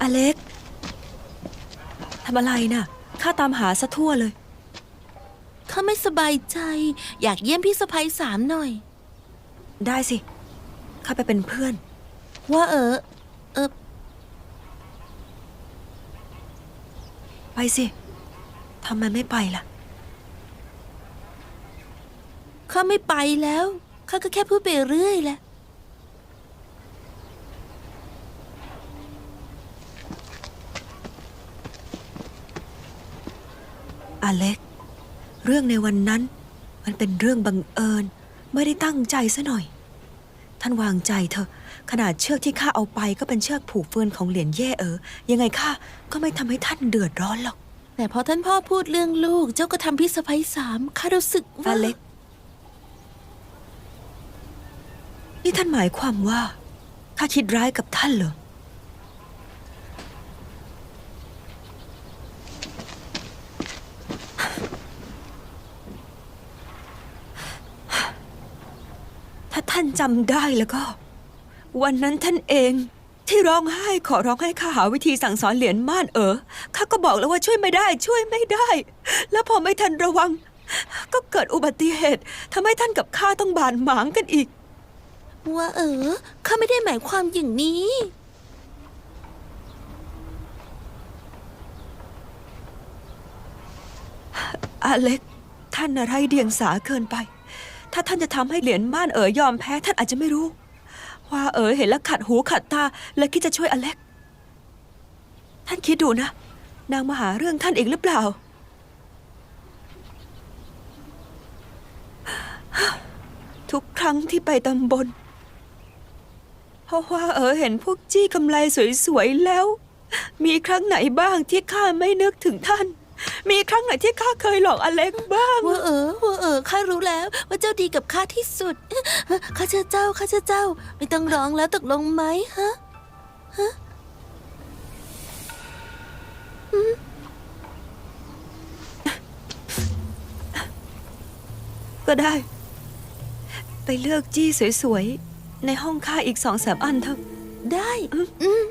อเล็กทำอะไรน่ะข้าตามหาซะทั่วเลย ข้าไม่สบายใจ อยากเยี่ยมพี่สะพ้ยสามหน่อย ได้สิ ข้าไปเป็นเพื่อน ว่าเออเออไปสิทำไมไม่ไปล่ะ ข้าไม่ไปแล้ว ข้าก็แค่พูดไปเรื่อยแหละ อเล็ก เรื่องในวันนั้น มันเป็นเรื่องบังเอิญ ไม่ได้ตั้งใจซะหน่อย ท่านวางใจเถอะ ขนาดเชือกที่ข้าเอาไปก็เป็นเชือกผูกเฟือนของเหรียญเย่เอ๋อยังไงข้าก็ไม่ทำให้ท่านเดือดร้อนหรอก แต่พอท่านพ่อพูดเรื่องลูก เจ้าก็ทำพี่สะพ้ยสามข้ารู้สึกอว่าเล็ก นี่ท่านหมายความว่าข้าคิดร้ายกับท่านเหรอาท่านจำได้แล้วก็ วันนั้นท่านเองที่ร้องไห้ขอร้องให้ข้าหาวิธีสั่งสอนเหรียญม่านเอ๋อข้าก็บอกแล้วว่าช่วยไม่ได้ ช่วยไม่ได้ แล้วพอไม่ทันระวัง ก็เกิดอุบัติเหตุทำให้ท่านกับข้าต้องบาดหมางกันอีกว่าเออข้าไม่ได้หมายความอย่างนี้ อเล็ก ท่านอะไรเดียงสาเกินไป ถ้าท่านจะทำให้เหรียญม่านเอ๋อยอมแพ้ท่านอาจจะไม่รู้ ว่าเอ๋อเห็นแล้วขัดหูขัดตาและคิดจะช่วยอเล็ก ท่านคิดดูนะ นางมาหาเรื่องท่านอีกหรือเปล่า ทุกครั้งที่ไปตำบลเพราะว่าเอ๋อเห็นพวกจี้กำไลสวยๆแล้ว มีครั้งไหนบ้างที่ข้าไม่นึกถึงท่าน มีครั้งไหนที่ข้าเคยหลอกอเล็กบ้างว่าเออว่าเออข้ารู้แล้วว่าเจ้าดีกับข้าที่สุด ข้าเชื่อเจ้า ข้าเชื่อเจ้า ไม่ต้องร้องแล้วตกลงไหมฮะก็ได้ ไปเลือกจี้สวยๆ ในห้องข้าอีกสองสามอันเถอะ ได้ อืม